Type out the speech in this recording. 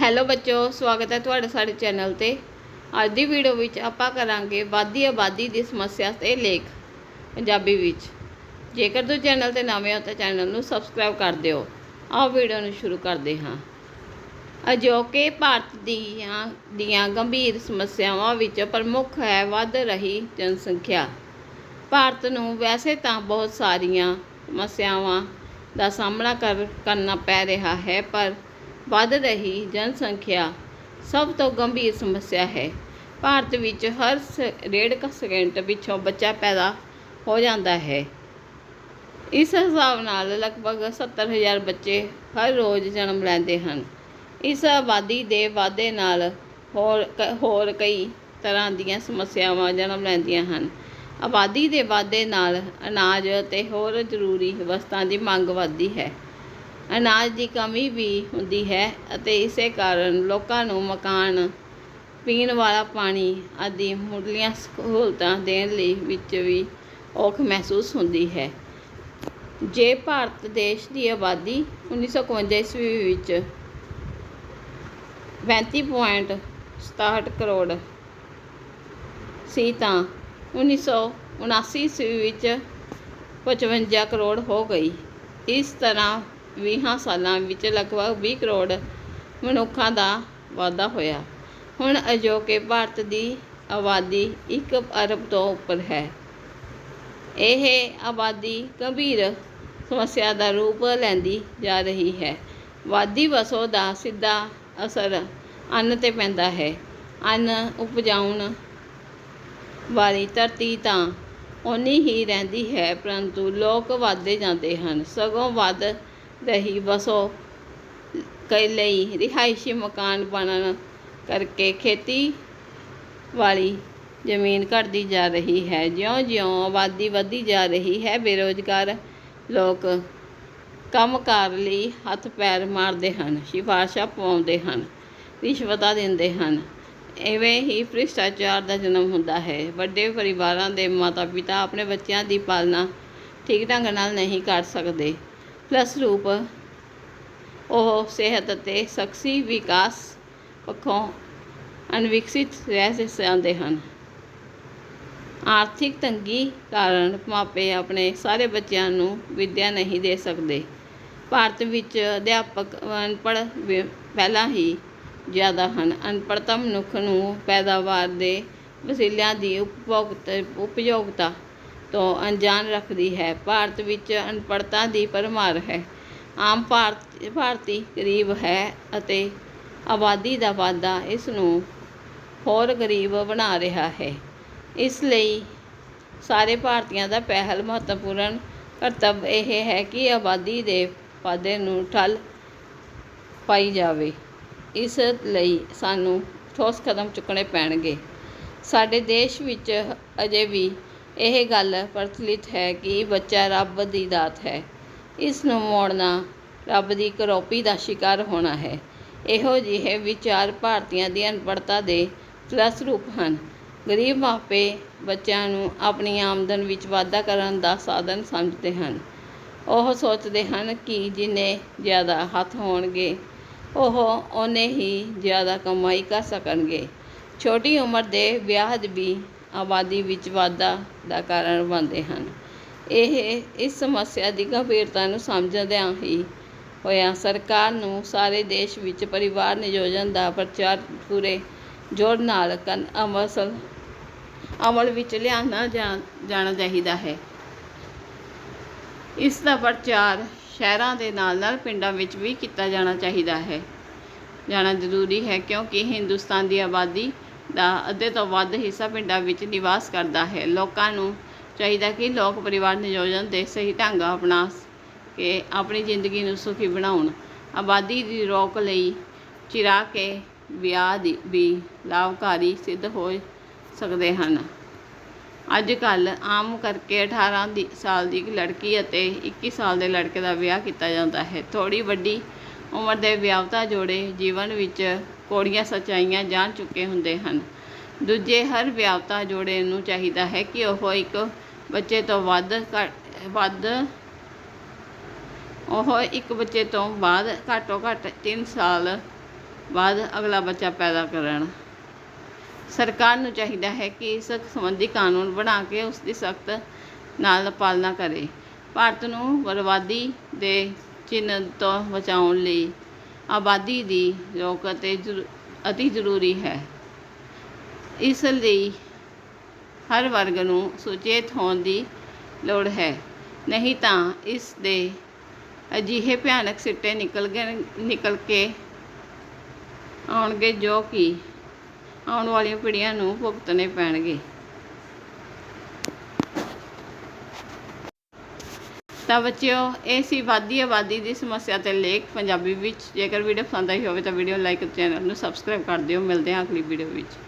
Hello ਬੱਚੋ, ਸਵਾਗਤ ਹੈ ਤੁਹਾਡਾ ਸਾਡੇ ਚੈਨਲ ਤੇ। ਅੱਜ ਦੀ ਵੀਡੀਓ ਵਿੱਚ ਆਪਾਂ ਕਰਾਂਗੇ ਵਾਧੀ ਆਬਾਦੀ ਦੀ ਸਮੱਸਿਆ ਤੇ ਲੇਖ ਪੰਜਾਬੀ ਵਿੱਚ। ਜੇਕਰ ਤੁਸੀਂ ਚੈਨਲ ਤੇ ਨਵੇਂ ਹੋ ਤਾਂ ਚੈਨਲ ਨੂੰ ਸਬਸਕ੍ਰਾਈਬ ਕਰ ਦਿਓ। ਆਓ ਵੀਡੀਓ ਨੂੰ ਸ਼ੁਰੂ ਕਰਦੇ ਹਾਂ। ਅਜੋਕੇ ਭਾਰਤ ਦੀਆਂ ਦੀਆਂ ਗੰਭੀਰ ਸਮੱਸਿਆਵਾਂ ਵਿੱਚ ਪ੍ਰਮੁੱਖ ਹੈ ਵੱਧ ਰਹੀ ਜਨਸੰਖਿਆ। ਭਾਰਤ ਨੂੰ ਵੈਸੇ ਤਾਂ ਬਹੁਤ ਸਾਰੀਆਂ ਸਮੱਸਿਆਵਾਂ ਦਾ ਸਾਹਮਣਾ ਕਰ, ਕਰਨਾ ਪੈ ਰਿਹਾ ਹੈ, ਪਰ ਵੱਧ ਰਹੀ ਜਨਸੰਖਿਆ ਸਭ ਤੋਂ ਗੰਭੀਰ ਸਮੱਸਿਆ ਹੈ। ਭਾਰਤ ਵਿੱਚ ਹਰ ਸ- ਡੇਢ ਕੁ ਸਕਿੰਟ ਪਿੱਛੋਂ ਬੱਚਾ ਪੈਦਾ ਹੋ ਜਾਂਦਾ ਹੈ। ਇਸ ਹਿਸਾਬ ਨਾਲ ਲਗਭਗ 70000 ਬੱਚੇ ਹਰ ਰੋਜ਼ ਜਨਮ ਲੈਂਦੇ ਹਨ। ਇਸ ਆਬਾਦੀ ਦੇ ਵਾਧੇ ਨਾਲ ਹੋਰ ਕ- ਹੋਰ ਕਈ ਤਰ੍ਹਾਂ ਦੀਆਂ ਸਮੱਸਿਆਵਾਂ ਜਨਮ ਲੈਂਦੀਆਂ ਹਨ। ਆਬਾਦੀ ਦੇ ਵਾਧੇ ਨਾਲ ਅਨਾਜ ਅਤੇ ਹੋਰ ਜ਼ਰੂਰੀ ਵਸਤਾਂ ਦੀ ਮੰਗ ਵੱਧਦੀ ਹੈ। ਅਨਾਜ ਦੀ ਕਮੀ ਵੀ ਹੁੰਦੀ ਹੈ ਅਤੇ ਇਸੇ ਕਾਰਨ ਲੋਕਾਂ ਨੂੰ ਮਕਾਨ ਪੀਣ ਵਾਲਾ ਪਾਣੀ ਆਦਿ ਮੁੱਢਲੀਆਂ ਸਹੂਲਤਾਂ ਦੇਣ ਲਈ ਵਿੱਚ ਵੀ ਔਖ ਮਹਿਸੂਸ ਹੁੰਦੀ ਹੈ। ਜੇ ਭਾਰਤ ਦੇਸ਼ ਦੀ ਆਬਾਦੀ 1951 ਈਸਵੀ ਵਿੱਚ 35.67 ਕਰੋੜ ਸੀ ਤਾਂ 1979 ਈਸਵੀ ਵਿੱਚ 55 ਕਰੋੜ ਹੋ ਗਈ। ਇਸ ਤਰ੍ਹਾਂ 20 ਸਾਲਾਂ ਵਿੱਚ ਲਗਭਗ 20 ਕਰੋੜ ਮਨੁੱਖਾਂ ਦਾ ਵਾਧਾ ਹੋਇਆ। ਹੁਣ ਅਜੋਕੇ ਭਾਰਤ ਦੀ ਆਬਾਦੀ 1 ਅਰਬ ਤੋਂ ਉੱਪਰ ਹੈ। ਇਹ ਆਬਾਦੀ ਗੰਭੀਰ ਸਮੱਸਿਆ ਦਾ ਰੂਪ ਲੈਂਦੀ ਜਾ ਰਹੀ ਹੈ। ਵਾਦੀ ਵਸੋਂ ਦਾ ਸਿੱਧਾ ਅਸਰ ਅੰਨ ਤੇ ਪੈਂਦਾ ਹੈ। ਅੰਨ ਉਪਜਾਉਣ ਵਾਲੀ ਧਰਤੀ ਤਾਂ ਓਨੀ ਹੀ ਰਹਿੰਦੀ ਹੈ, ਪਰੰਤੂ ਲੋਕ ਵੱਧਦੇ ਜਾਂਦੇ ਹਨ। ਸਗੋਂ ਵੱਧ ਰਹੀ ਵਸੋਂ ਕਈ ਲਈ ਰਿਹਾਇਸ਼ੀ ਮਕਾਨ ਬਣਨ ਕਰਕੇ ਖੇਤੀ ਵਾਲੀ ਜ਼ਮੀਨ ਘਟਦੀ ਜਾ ਰਹੀ ਹੈ। ਜਿਉਂ-ਜਿਉਂ ਆਬਾਦੀ ਵਧਦੀ ਜਾ ਰਹੀ ਹੈ, ਬੇਰੁਜ਼ਗਾਰ ਲੋਕ ਕੰਮਕਾਰ ਲਈ ਹੱਥ ਪੈਰ ਮਾਰਦੇ ਹਨ, ਸਿਫਾਰਸ਼ਾਂ ਪਵਾਉਂਦੇ ਹਨ, ਰਿਸ਼ਵਤਾਂ ਦਿੰਦੇ ਹਨ। ਐਵੇਂ ਹੀ ਭ੍ਰਿਸ਼ਟਾਚਾਰ ਦਾ ਜਨਮ ਹੁੰਦਾ ਹੈ। ਵੱਡੇ ਪਰਿਵਾਰਾਂ ਦੇ ਮਾਤਾ-ਪਿਤਾ ਆਪਣੇ ਬੱਚਿਆਂ ਦੀ ਪਾਲਣਾ ਠੀਕ ਢੰਗ ਨਾਲ ਨਹੀਂ ਕਰ ਸਕਦੇ। ਫਲਸਰੂਪ ਉਹ ਸਿਹਤ ਅਤੇ ਸ਼ਖਸੀ ਵਿਕਾਸ ਪੱਖੋਂ ਅਣਵਿਕਸਿਤ ਰਹਿ ਜਾਂਦੇ ਹਨ। ਆਰਥਿਕ ਤੰਗੀ ਕਾਰਨ ਮਾਪੇ ਆਪਣੇ ਸਾਰੇ ਬੱਚਿਆਂ ਨੂੰ ਵਿੱਦਿਆ ਨਹੀਂ ਦੇ ਸਕਦੇ। ਭਾਰਤ ਵਿੱਚ ਅਧਿਆਪਕ ਅਨਪੜ੍ਹ ਵੀ ਪਹਿਲਾਂ ਹੀ ਜ਼ਿਆਦਾ ਹਨ। ਅਨਪੜ੍ਹਤਾ ਮਨੁੱਖ ਨੂੰ ਪੈਦਾਵਾਰ ਦੇ ਵਸੀਲਿਆਂ ਦੀ ਉਪਭੋਗਤ ਉਪਯੋਗਤਾ ਤੋਂ ਅਣਜਾਣ ਰੱਖਦੀ ਹੈ। ਭਾਰਤ ਵਿੱਚ ਅਨਪੜ੍ਹਤਾ ਦੀ ਭਰਮਾਰ ਹੈ। ਆਮ ਭਾਰਤ, ਭਾਰਤੀ ਗਰੀਬ ਹੈ ਅਤੇ ਆਬਾਦੀ ਦਾ ਵਾਧਾ ਇਸ ਨੂੰ ਹੋਰ ਗਰੀਬ ਬਣਾ ਰਿਹਾ ਹੈ। ਇਸ ਲਈ ਸਾਰੇ ਭਾਰਤੀਆਂ ਦਾ ਪਹਿਲ ਮਹੱਤਵਪੂਰਨ ਕਰਤੱਵ ਇਹ ਹੈ ਕਿ ਆਬਾਦੀ ਦੇ ਵਾਧੇ ਨੂੰ ਠੱਲ ਪਾਈ ਜਾਵੇ। ਇਸ ਲਈ ਸਾਨੂੰ ਠੋਸ ਕਦਮ ਚੁੱਕਣੇ ਪੈਣਗੇ। ਸਾਡੇ ਦੇਸ਼ ਵਿੱਚ ਅਜੇ ਵੀ ਇਹ ਗੱਲ ਪ੍ਰਚਲਿਤ ਹੈ ਕਿ ਬੱਚਾ ਰੱਬ ਦੀ ਦਾਤ ਹੈ। ਇਸ ਨੂੰ ਮੋੜਨਾ ਰੱਬ ਦੀ ਕਰੋਪੀ ਦਾ ਸ਼ਿਕਾਰ ਹੋਣਾ ਹੈ। ਇਹੋ ਜਿਹੇ ਵਿਚਾਰ ਭਾਰਤੀਆਂ ਦੀ ਅਨਪੜ੍ਹਤਾ ਦੇ ਫਲਸਰੂਪ ਹਨ। ਗਰੀਬ ਮਾਪੇ ਬੱਚਿਆਂ ਨੂੰ ਆਪਣੀ ਆਮਦਨ ਵਿੱਚ ਵਾਧਾ ਕਰਨ ਦਾ ਸਾਧਨ ਸਮਝਦੇ ਹਨ। ਉਹ ਸੋਚਦੇ ਹਨ ਕਿ ਜਿੰਨੇ ਜ਼ਿਆਦਾ ਹੱਥ ਹੋਣਗੇ, ਉਹ ਓਨੇ ਹੀ ਜ਼ਿਆਦਾ ਕਮਾਈ ਕਰ ਸਕਣਗੇ। ਛੋਟੀ ਉਮਰ ਦੇ ਵਿਆਹ ਵੀ ਆਬਾਦੀ ਵਿੱਚ ਵਾਧਾ ਦਾ ਕਾਰਨ ਬਣਦੇ ਹਨ। ਇਹ ਇਸ ਸਮੱਸਿਆ ਦੀ ਗੰਭੀਰਤਾ ਨੂੰ ਸਮਝਦਿਆਂ ਹੀ ਹੋਇਆ ਸਰਕਾਰ ਨੂੰ ਸਾਰੇ ਦੇਸ਼ ਵਿੱਚ ਪਰਿਵਾਰ ਨਿਯੋਜਨ ਦਾ ਪ੍ਰਚਾਰ ਪੂਰੇ ਜ਼ੋਰ ਨਾਲ ਕਰਨ ਅਮਲ ਅਮਲ ਵਿੱਚ ਲਿਆਉਣਾ ਜਾ- ਜਾਣਾ ਚਾਹੀਦਾ ਹੈ। ਇਸ ਦਾ ਪ੍ਰਚਾਰ ਸ਼ਹਿਰਾਂ ਦੇ ਨਾਲ ਨਾਲ ਪਿੰਡਾਂ ਵਿੱਚ ਵੀ ਕੀਤਾ ਜਾਣਾ ਚਾਹੀਦਾ ਹੈ। ਜਾਣਾ ਜ਼ਰੂਰੀ ਹੈ ਕਿਉਂਕਿ ਹਿੰਦੁਸਤਾਨ ਦੀ ਆਬਾਦੀ ਦਾ ਅੱਧੇ ਤੋਂ ਵੱਧ ਹਿੱਸਾ ਪਿੰਡਾਂ ਵਿੱਚ ਨਿਵਾਸ ਕਰਦਾ ਹੈ। ਲੋਕਾਂ ਨੂੰ ਚਾਹੀਦਾ ਕਿ ਲੋਕ ਪਰਿਵਾਰ ਨਿਯੋਜਨ ਦੇ ਸਹੀ ਢੰਗ ਅਪਣਾ ਕੇ ਆਪਣੀ ਜ਼ਿੰਦਗੀ ਨੂੰ ਸੁਖੀ ਬਣਾਉਣ। ਆਬਾਦੀ ਦੀ ਰੋਕ ਲਈ ਚਿਰਾ ਕੇ ਵਿਆਹ ਦੀ ਵੀ ਲਾਭਕਾਰੀ ਸਿੱਧ ਹੋ ਸਕਦੇ ਹਨ। ਅੱਜ ਕੱਲ੍ਹ ਆਮ ਕਰਕੇ 18 ਦੀ ਸਾਲ ਦੀ ਲੜਕੀ ਅਤੇ 21 ਸਾਲ ਦੇ ਲੜਕੇ ਦਾ ਵਿਆਹ ਕੀਤਾ ਜਾਂਦਾ ਹੈ। ਥੋੜੀ ਵੱਡੀ ਉਮਰ ਦੇ ਵਿਆਹੁਤਾ ਜੋੜੇ ਜੀਵਨ ਵਿੱਚ ਕੋੜੀਆਂ ਸੱਚਾਈਆਂ ਜਾਣ ਚੁੱਕੇ ਹੁੰਦੇ ਹਨ। ਦੂਜੇ ਹਰ ਵਿਆਹੁਤਾ ਜੋੜੇ ਨੂੰ ਚਾਹੀਦਾ ਹੈ ਕਿ ਉਹ ਇੱਕ ਬੱਚੇ ਤੋਂ ਵੱਧ ਘੱਟ, ਵੱਧ, ਉਹ ਇੱਕ ਬੱਚੇ ਤੋਂ ਬਾਅਦ ਘੱਟੋ ਘੱਟ 3 ਸਾਲ ਬਾਅਦ ਅਗਲਾ ਬੱਚਾ ਪੈਦਾ ਕਰਨ। ਸਰਕਾਰ ਨੂੰ ਚਾਹੀਦਾ ਹੈ ਕਿ ਇਸ ਸੰਬੰਧੀ ਕਾਨੂੰਨ ਬਣਾ ਕੇ ਉਸ ਦੀ ਸਖਤ ਨਾਲ ਪਾਲਣਾ ਕਰੇ। ਭਾਰਤ ਨੂੰ ਬਰਬਾਦੀ ਦੇ ਚਿੰਨ੍ਹ ਤੋਂ ਬਚਾਉਣ ਲਈ ਆਬਾਦੀ ਦੀ ਰੋਕ ਅਤੇ ਜ਼ਰੂ- ਅਤੀ ਜ਼ਰੂਰੀ ਹੈ। ਇਸ ਲਈ ਹਰ ਵਰਗ ਨੂੰ ਸੁਚੇਤ ਹੋਣ ਦੀ ਲੋੜ ਹੈ। ਨਹੀਂ ਤਾਂ ਇਸ ਦੇ ਅਜਿਹੇ ਭਿਆਨਕ ਸਿੱਟੇ ਨਿਕਲ ਗਏ, ਨਿਕਲ ਕੇ ਆਉਣਗੇ ਜੋ ਕਿ ਆਉਣ ਵਾਲੀਆਂ ਪੀੜ੍ਹੀਆਂ ਨੂੰ ਭੁਗਤਣੇ ਪੈਣਗੇ। ਤਾਂ ਬੱਚਿਓ, ਇਹ ਸੀ ਵਾਦੀ ਆਬਾਦੀ ਦੀ ਸਮੱਸਿਆ ਤੇ ਲੇਖ। ਪੰਜਾਬੀ ਵਿੱਚ ਜੇਕਰ ਵੀਡੀਓ ਪਸੰਦ ਆਈ ਹੋਵੇ ਤਾਂ ਵੀਡੀਓ ਲਾਈਕ ਚੈਨਲ ਨੂੰ ਸਬਸਕ੍ਰਾਈਬ ਕਰ ਦਿਓ। ਮਿਲਦੇ ਹਾਂ ਅਗਲੀ ਵੀਡੀਓ ਵਿੱਚ।